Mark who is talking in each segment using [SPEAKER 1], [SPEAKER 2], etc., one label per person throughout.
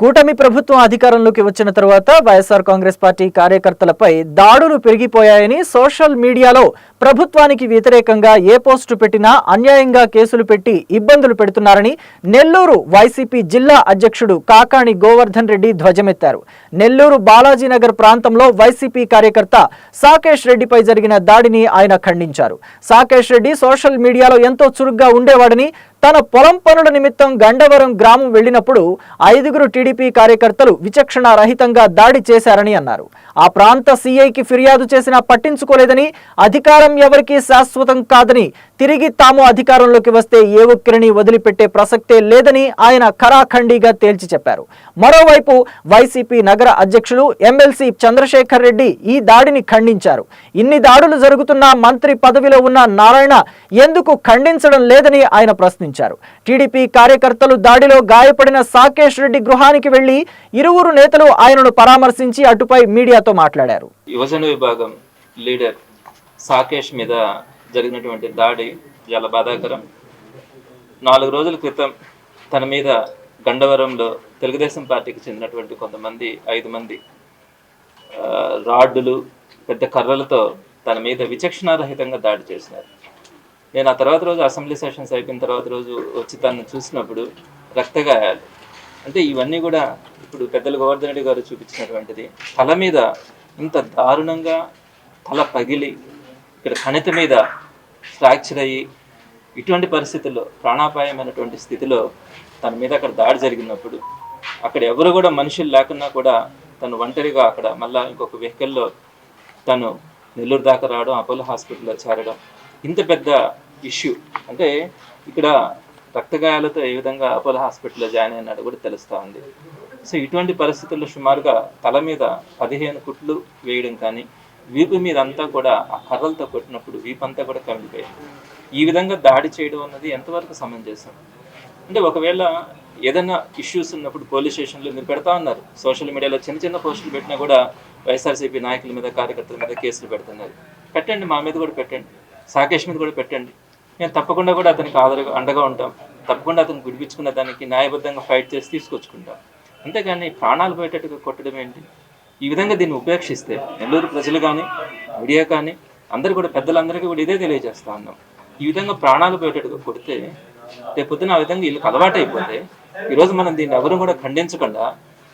[SPEAKER 1] కూటమి ప్రభుత్వం అధికారంలోకి వచ్చిన తరువాత వైఎస్ఆర్ కాంగ్రెస్ పార్టీ కార్యకర్తలపై దాడులు పెరిగిపోయాయని సోషల్ మీడియాలో ప్రభుత్వానికి వ్యతిరేకంగా ఏ పోస్టు పెట్టినా అన్యాయంగా కేసులు పెట్టి ఇబ్బందులు పెడుతున్నారని నెల్లూరు వైసీపీ జిల్లా అధ్యక్షుడు కాకాణి గోవర్ధన్ రెడ్డి ధ్వజమెత్తారు. నెల్లూరు బాలాజీనగర్ ప్రాంతంలో వైసీపీ కార్యకర్త సాకేష్ రెడ్డిపై జరిగిన దాడిని ఆయన ఖండించారు. సాకేష్ రెడ్డి సోషల్ మీడియాలో ఎంతో చురుగ్గా ఉండేవాడని తన పొలం పనుల నిమిత్తం గండవరం గ్రామం వెళ్ళినప్పుడు ఐదుగురు టీడీపీ కార్యకర్తలు విచక్షణ రహితంగా దాడి చేశారని అన్నారు. ఆ ప్రాంత సీఐకి ఫిర్యాదు చేసినా పట్టించుకోలేదని అధికారం ఎవరికీ శాశ్వతం కాదని తిరిగి తాము అధికారంలోకి వస్తే ఏ ఒక్కరిని వదిలిపెట్టే ప్రసక్తే లేదని ఆయన ఖరాఖండిగా తేల్చి చెప్పారు. మరోవైపు వైసీపీ నగర అధ్యక్షులు ఎమ్మెల్సీ చంద్రశేఖర్ రెడ్డి ఈ దాడిని ఖండించారు. ఇన్ని దాడులు జరుగుతున్నా మంత్రి పదవిలో ఉన్న నారాయణ ఎందుకు ఖండించడం లేదని ఆయన ప్రశ్నించారు. టీడీపీ కార్యకర్తలు దాడిలో గాయపడిన సాకేష్ రెడ్డి గృహానికి వెళ్ళి ఇరువురు నేతలు ఆయనను పరామర్శించి అటుపై మీడియాతో మాట్లాడారు.
[SPEAKER 2] యువజన విభాగం లీడర్ సాకేష్ మీద జరిగినటువంటి దాడి చాలా బాధాకరం. నాలుగు రోజుల క్రితం తన మీద గండవరంలో తెలుగుదేశం పార్టీకి చెందినటువంటి కొంతమంది ఐదు మంది రాడ్డులు పెద్ద కర్రలతో తన మీద విచక్షణారహితంగా దాడి చేసినారు. నేను ఆ తర్వాత రోజు అసెంబ్లీ సెషన్స్ అయిపోయిన తర్వాత రోజు వచ్చి తను చూసినప్పుడు రక్తగాయాలు అంటే ఇవన్నీ కూడా ఇప్పుడు పెద్దలు గోవర్ధన్ రెడ్డి గారు చూపించినటువంటిది. తల మీద ఇంత దారుణంగా తల పగిలి ఇక్కడ కణిత మీద ఫ్రాక్చర్ అయ్యి ఇటువంటి పరిస్థితుల్లో ప్రాణాపాయమైనటువంటి స్థితిలో తన మీద అక్కడ దాడి జరిగినప్పుడు అక్కడ ఎవరు కూడా మనుషులు లేకున్నా కూడా తను ఒంటరిగా అక్కడ మళ్ళా ఇంకొక వెహికల్లో తను నెల్లూరు దాకా రావడం అపోలో హాస్పిటల్లో చేరడం ఇంత పెద్ద ఇష్యూ అంటే ఇక్కడ రక్తగాయాలతో ఏ విధంగా అపోలో హాస్పిటల్లో జాయిన్ అయినాడు కూడా తెలుస్తూ ఉంది. సో ఇటువంటి పరిస్థితుల్లో సుమారుగా తల మీద పదిహేను కుట్లు వేయడం కానీ వీపు మీద అంతా కూడా ఆ కర్రలతో కొట్టినప్పుడు వీపు అంతా కూడా కమిలిపోయింది ఈ విధంగా దాడి చేయడం అన్నది ఎంతవరకు సమంజసం అంటే ఒకవేళ ఏదైనా ఇష్యూస్ ఉన్నప్పుడు పోలీస్ స్టేషన్లో మీరు పెడతా ఉన్నారు. సోషల్ మీడియాలో చిన్న చిన్న పోస్టులు పెట్టినా కూడా వైఎస్ఆర్సీపీ నాయకుల మీద కార్యకర్తల మీద కేసులు పెడుతున్నారు. పెట్టండి మా మీద కూడా పెట్టండి. సాకేష్ మీద కూడా పెట్టండి. నేను తప్పకుండా కూడా అతనికి ఆదరగా అండగా ఉంటాం. తప్పకుండా అతను గుడిపించుకున్న దానికి న్యాయబద్ధంగా ఫైట్ చేసి తీసుకొచ్చుకుంటాం. అంతేగాని ప్రాణాలు పోయేటట్టుగా కొట్టడం ఏంటి? ఈ విధంగా దీన్ని ఉపేక్షిస్తే నెల్లూరు ప్రజలు కానీ మీడియా కానీ అందరు కూడా పెద్దలందరికీ కూడా ఇదే తెలియజేస్తా ఉన్నాం. ఈ విధంగా ప్రాణాలు పోయేటట్టుగా కొడితే రేపు పొద్దున ఆ విధంగా వీళ్ళకి అలవాటు అయిపోతే ఈరోజు మనం దీన్ని ఎవరు కూడా ఖండించకుండా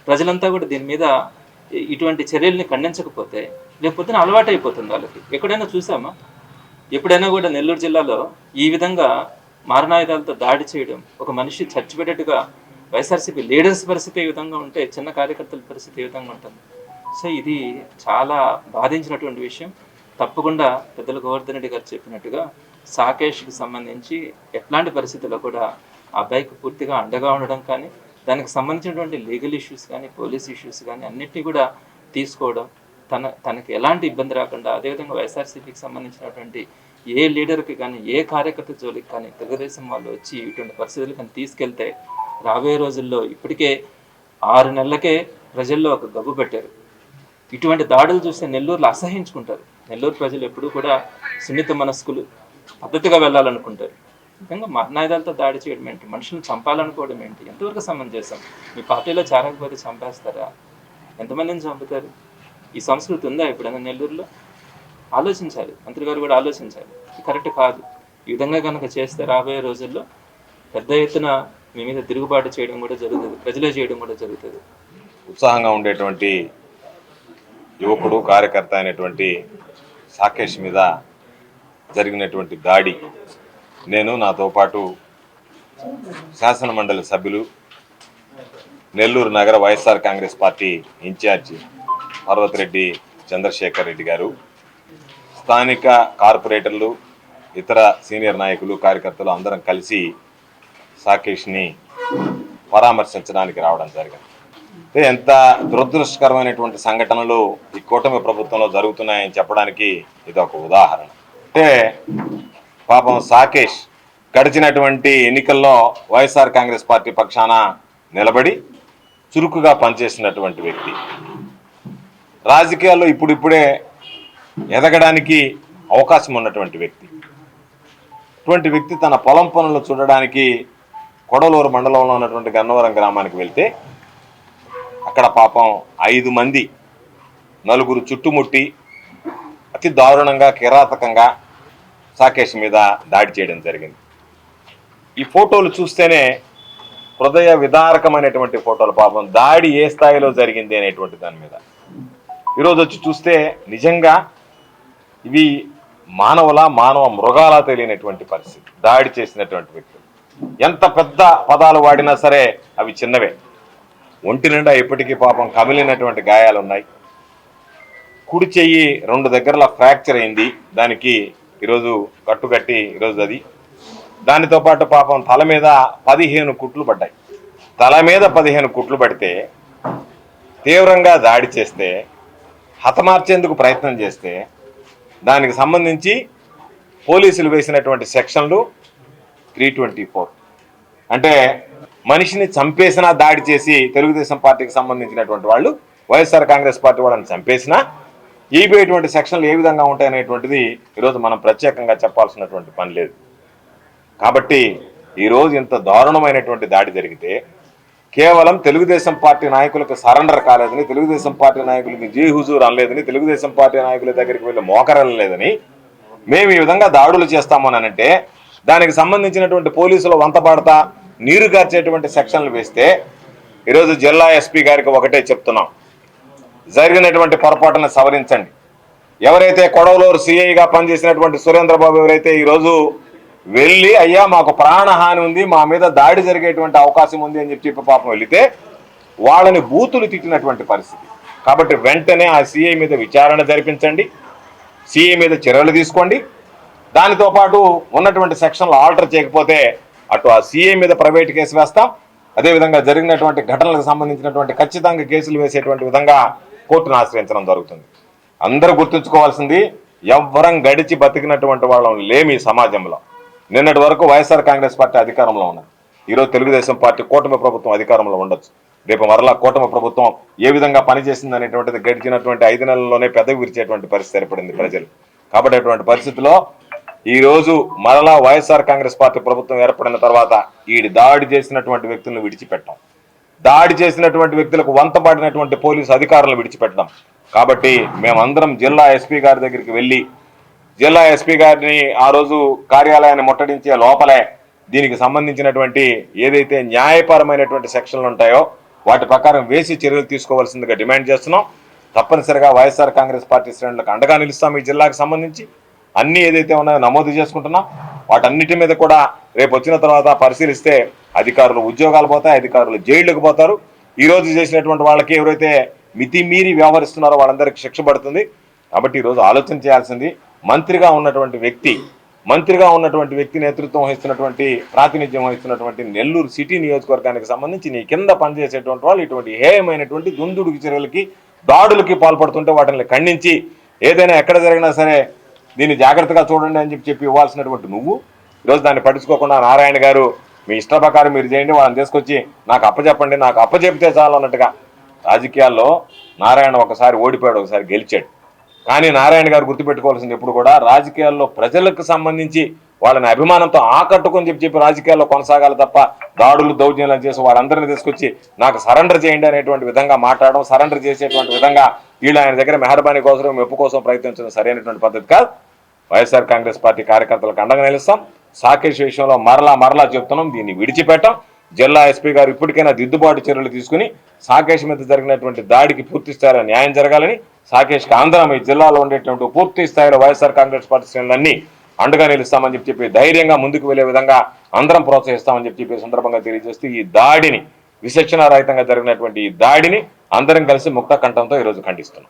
[SPEAKER 2] ప్రజలంతా కూడా దీని మీద ఇటువంటి చర్యల్ని ఖండించకపోతే రేపు పొద్దున అలవాటు అయిపోతుంది వాళ్ళకి. ఎక్కడైనా చూసామా? ఎప్పుడైనా కూడా నెల్లూరు జిల్లాలో ఈ విధంగా మారణాయుధాలతో దాడి చేయడం ఒక మనిషి చచ్చిపెట్టేట్టుగా వైఎస్ఆర్సీపీ లీడర్స్ పరిస్థితి ఏ విధంగా ఉంటే చిన్న కార్యకర్తల పరిస్థితి ఏ విధంగా ఉంటుంది? సో ఇది చాలా బాధించినటువంటి విషయం. తప్పకుండా పెద్దల గోవర్ధన్ రెడ్డి గారు చెప్పినట్టుగా సాకేష్కి సంబంధించి ఎట్లాంటి పరిస్థితుల్లో కూడా ఆ అబ్బాయికి పూర్తిగా అండగా ఉండడం కానీ దానికి సంబంధించినటువంటి లీగల్ ఇష్యూస్ కానీ పోలీస్ ఇష్యూస్ కానీ అన్నిటినీ కూడా తీసుకోవడం తన తనకి ఎలాంటి ఇబ్బంది రాకుండా అదేవిధంగా వైఎస్ఆర్సీపీకి సంబంధించినటువంటి ఏ లీడర్కి కానీ ఏ కార్యకర్త జోలికి కానీ తెలుగుదేశం వాళ్ళు వచ్చి ఇటువంటి పరిస్థితులు కానీ తీసుకెళ్తే రాబోయే రోజుల్లో ఇప్పటికే ఆరు నెలలకే ప్రజల్లో ఒక గబ్బు పెట్టారు. ఇటువంటి దాడులు చూస్తే నెల్లూరులో అసహించుకుంటారు. నెల్లూరు ప్రజలు ఎప్పుడూ కూడా సున్నిత మనస్కులు పద్ధతిగా వెళ్ళాలనుకుంటారు. ముఖ్యంగా మరణాయుధాలతో దాడి చేయడం ఏంటి? మనుషులను చంపాలనుకోవడం ఏంటి? ఎంతవరకు చేస్తాం మీ పార్టీలో చేరకపోతే చంపేస్తారా? ఎంతమందిని చంపుతారు? ఈ సంస్కృతి ఉందా ఎప్పుడైనా నెల్లూరులో? ఆలోచించాలి. మంత్రి గారు కూడా ఆలోచించాలి. కరెక్ట్ కాదు. ఈ విధంగా కనుక చేస్తే రాబోయే రోజుల్లో పెద్ద ఎత్తున మీ మీద తిరుగుబాటు చేయడం కూడా జరుగుతుంది. ప్రజలే చేయడం కూడా జరుగుతుంది.
[SPEAKER 3] ఉత్సాహంగా ఉండేటువంటి యువకుడు కార్యకర్త అయినటువంటి సాకేష్ మీద జరిగినటువంటి దాడి నేను నాతో పాటు శాసన మండలి సభ్యులు నెల్లూరు నగర YSR Congress party incharge Parvathireddy Chandrasekhar Reddy గారు స్థానిక కార్పొరేటర్లు ఇతర సీనియర్ నాయకులు కార్యకర్తలు అందరం కలిసి సాకేష్ని పరామర్శించడానికి రావడం జరిగింది. ఎంత దురదృష్టకరమైనటువంటి సంఘటనలు ఈ కూటమి ప్రభుత్వంలో జరుగుతున్నాయని చెప్పడానికి ఇది ఒక ఉదాహరణ. అంటే పాపం సాకేష్ గడిచినటువంటి ఎన్నికల్లో వైఎస్ఆర్ కాంగ్రెస్ పార్టీ పక్షాన నిలబడి చురుకుగా పనిచేసినటువంటి వ్యక్తి. రాజకీయాల్లో ఇప్పుడిప్పుడే ఎదగడానికి అవకాశం ఉన్నటువంటి వ్యక్తి. అటువంటి వ్యక్తి తన పొలం పనులు చూడడానికి కొడలూరు మండలంలో ఉన్నటువంటి గన్నవరం గ్రామానికి వెళ్తే అక్కడ పాపం ఐదు మంది నలుగురు చుట్టుముట్టి అతి దారుణంగా కిరాతకంగా సాకేష్ మీద దాడి చేయడం జరిగింది. ఈ ఫోటోలు చూస్తేనే హృదయ విదారకమైనటువంటి ఫోటోలు పాపం. దాడి ఏ స్థాయిలో జరిగింది అనేటువంటి దాని మీద. ఈరోజు వచ్చి చూస్తే నిజంగా ఇవి మానవుల మానవ మృగాల తెలియనటువంటి పరిస్థితి దాడి చేసినటువంటి వ్యక్తులు. ఎంత పెద్ద పదాలు వాడినా సరే అవి చిన్నవే. ఒంటి నిండా ఇప్పటికీ పాపం కమిలినటువంటి గాయాలు ఉన్నాయి కుడి చెయ్యి రెండు దగ్గరల ఫ్రాక్చర్ అయింది. దానికి ఈరోజు కట్టుకట్టి ఈరోజు అది. దానితో పాటు పాపం తల మీద పదిహేను కుట్లు పడ్డాయి. తల మీద పదిహేను కుట్లు పడితే తీవ్రంగా దాడి చేస్తే హతమార్చేందుకు ప్రయత్నం చేస్తే దానికి సంబంధించి పోలీసులు వేసినటువంటి సెక్షన్లు త్రీ ట్వంటీ ఫోర్. అంటే మనిషిని చంపేసినా దాడి చేసి తెలుగుదేశం పార్టీకి సంబంధించినటువంటి వాళ్ళు వైఎస్ఆర్ కాంగ్రెస్ పార్టీ వాళ్ళని చంపేసినా ఈబేటువంటి సెక్షన్లు ఏ విధంగా ఉంటాయనేటువంటిది ఈరోజు మనం ప్రత్యేకంగా చెప్పాల్సినటువంటి పని లేదు. కాబట్టి ఈరోజు ఇంత దారుణమైనటువంటి దాడి జరిగితే కేవలం తెలుగుదేశం పార్టీ నాయకులకు సరెండర్ కాలేదని తెలుగుదేశం పార్టీ నాయకులకి జీ హుజూర్ అనలేదని తెలుగుదేశం పార్టీ నాయకుల దగ్గరికి వెళ్ళి మోకరలేదని మేము ఈ విధంగా దాడులు చేస్తామనంటే దానికి సంబంధించినటువంటి పోలీసులు వంతపాడతా నీరు గార్చేటువంటి సెక్షన్లు వేస్తే ఈరోజు జిల్లా ఎస్పీ గారికి ఒకటే చెప్తున్నాం. జరిగినటువంటి పొరపాటును సవరించండి. ఎవరైతే కొడవలూరు సిఐగా పనిచేసినటువంటి సురేంద్రబాబు ఎవరైతే ఈరోజు వెళ్ళి అయ్యా మాకు ప్రాణహాని ఉంది మా మీద దాడి జరిగేటువంటి అవకాశం ఉంది అని చెప్పి చెప్పి పాపం వెళితే వాళ్ళని బూతులు తిట్టినటువంటి పరిస్థితి. కాబట్టి వెంటనే ఆ సిఐ మీద విచారణ జరిపించండి సిఐ మీద చర్యలు తీసుకోండి. దానితో పాటు ఉన్నటువంటి సెక్షన్లు ఆల్టర్ చేయకపోతే అటు ఆ సిఐ మీద ప్రైవేట్ కేసు వేస్తాం. అదేవిధంగా జరిగినటువంటి ఘటనలకు సంబంధించినటువంటి ఖచ్చితంగా కేసులు వేసేటువంటి విధంగా కోర్టును ఆశ్రయించడం జరుగుతుంది. అందరూ గుర్తుంచుకోవాల్సింది ఎవ్వరం గడిచి బతికినటువంటి వాళ్ళం లేమి ఈ సమాజంలో. నిన్నటి వరకు వైఎస్ఆర్ కాంగ్రెస్ పార్టీ అధికారంలో ఉన్నది. ఈరోజు తెలుగుదేశం పార్టీ కూటమి ప్రభుత్వం అధికారంలో ఉండొచ్చు. రేపు మరలా కూటమి ప్రభుత్వం ఏ విధంగా పనిచేసింది అనేటువంటిది గడిచినటువంటి ఐదు నెలల్లోనే పెద్ద విరిచేటువంటి పరిస్థితి ఏర్పడింది ప్రజలు. కాబట్టి అటువంటి పరిస్థితిలో ఈ రోజు మరలా వైఎస్ఆర్ కాంగ్రెస్ పార్టీ ప్రభుత్వం ఏర్పడిన తర్వాత ఈ దాడి చేసినటువంటి వ్యక్తులను విడిచిపెట్టాం. దాడి చేసినటువంటి వ్యక్తులకు వంతపడినటువంటి పోలీసు అధికారులను విడిచిపెట్టడం. కాబట్టి మేమందరం జిల్లా ఎస్పీ గారి దగ్గరికి వెళ్ళి జిల్లా ఎస్పీ గారిని ఆ రోజు కార్యాలయాన్ని ముట్టడించే లోపలే దీనికి సంబంధించినటువంటి ఏదైతే న్యాయపరమైనటువంటి సెక్షన్లు ఉంటాయో వాటి ప్రకారం వేసి చర్యలు తీసుకోవాల్సిందిగా డిమాండ్ చేస్తున్నాం. తప్పనిసరిగా వైఎస్ఆర్ కాంగ్రెస్ పార్టీ శ్రేణులకు అండగా నిలుస్తాం ఈ జిల్లాకు సంబంధించి. అన్నీ ఏదైతే ఉన్నాయో నమోదు చేసుకుంటున్నాం. వాటన్నిటి మీద కూడా రేపు వచ్చిన తర్వాత పరిశీలిస్తే అధికారులు ఉద్యోగాలు పోతాయి అధికారులు జైళ్ళకు పోతారు. ఈరోజు చేసినటువంటి వాళ్ళకి ఎవరైతే మితిమీరి వ్యవహరిస్తున్నారో వాళ్ళందరికీ శిక్ష పడుతుంది. కాబట్టి ఈరోజు ఆలోచన చేయాల్సింది మంత్రిగా ఉన్నటువంటి వ్యక్తి మంత్రిగా ఉన్నటువంటి వ్యక్తి నేతృత్వం వహిస్తున్నటువంటి ప్రాతినిధ్యం వహిస్తున్నటువంటి నెల్లూరు సిటీ నియోజకవర్గానికి సంబంధించి నీ కింద పనిచేసేటువంటి వాళ్ళు ఇటువంటి హేయమైనటువంటి దుందుడుకి చర్యలకి దాడులకి పాల్పడుతుంటే వాటిని ఖండించి ఏదైనా ఎక్కడ జరిగినా సరే దీన్ని జాగ్రత్తగా చూడండి అని చెప్పి చెప్పి ఇవ్వాల్సినటువంటి నువ్వు ఈరోజు దాన్ని పట్టించుకోకుండా నారాయణ గారు మీ ఇష్ట ప్రకారం మీరు చేయండి వాళ్ళని తీసుకొచ్చి నాకు అప్పచెప్పండి నాకు అప్పచెప్తే చాలు అన్నట్టుగా రాజకీయాల్లో నారాయణ ఒకసారి ఓడిపోయాడు ఒకసారి గెలిచాడు. కానీ నారాయణ గారు గుర్తుపెట్టుకోవాల్సింది ఎప్పుడు కూడా రాజకీయాల్లో ప్రజలకు సంబంధించి వాళ్ళని అభిమానంతో ఆకట్టుకొని చెప్పి చెప్పి రాజకీయాల్లో కొనసాగాలి తప్ప దాడులు దౌర్జన్యాలు చేసి వాళ్ళందరినీ తీసుకొచ్చి నాకు సరెండర్ చేయండి అనేటువంటి విధంగా మాట్లాడడం సరెండర్ చేసేటువంటి విధంగా వీళ్ళు ఆయన దగ్గర మెహర్బానీ కోసం మెప్పు కోసం ప్రయత్నించడం సరైనటువంటి పద్ధతి కాదు. వైఎస్ఆర్ కాంగ్రెస్ పార్టీ కార్యకర్తలకు అండగా నిలుస్తాం. సాకేష్ విషయంలో మరలా మరలా చెప్తున్నాం. దీన్ని విడిచిపెట్టాం. జిల్లా ఎస్పీ గారు ఇప్పటికైనా దిద్దుబాటు చర్యలు తీసుకుని సాకేష్ మీద జరిగినటువంటి దాడికి పూర్తి స్థాయిలో న్యాయం జరగాలని సాకేష్కి ఆంధ్రం ఈ జిల్లాలో ఉండేటువంటి పూర్తి స్థాయిలో వైఎస్ఆర్ కాంగ్రెస్ పార్టీ శ్రేణులన్నీ అండగా నిలుస్తామని చెప్పి చెప్పి ధైర్యంగా ముందుకు వెళ్ళే విధంగా అందరం ప్రోత్సహిస్తామని చెప్పి చెప్పి సందర్భంగా తెలియజేస్తూ ఈ దాడిని విచక్షణారహితంగా జరిగినటువంటి ఈ దాడిని అందరం కలిసి ముక్త కంఠంతో ఈరోజు ఖండిస్తున్నాం.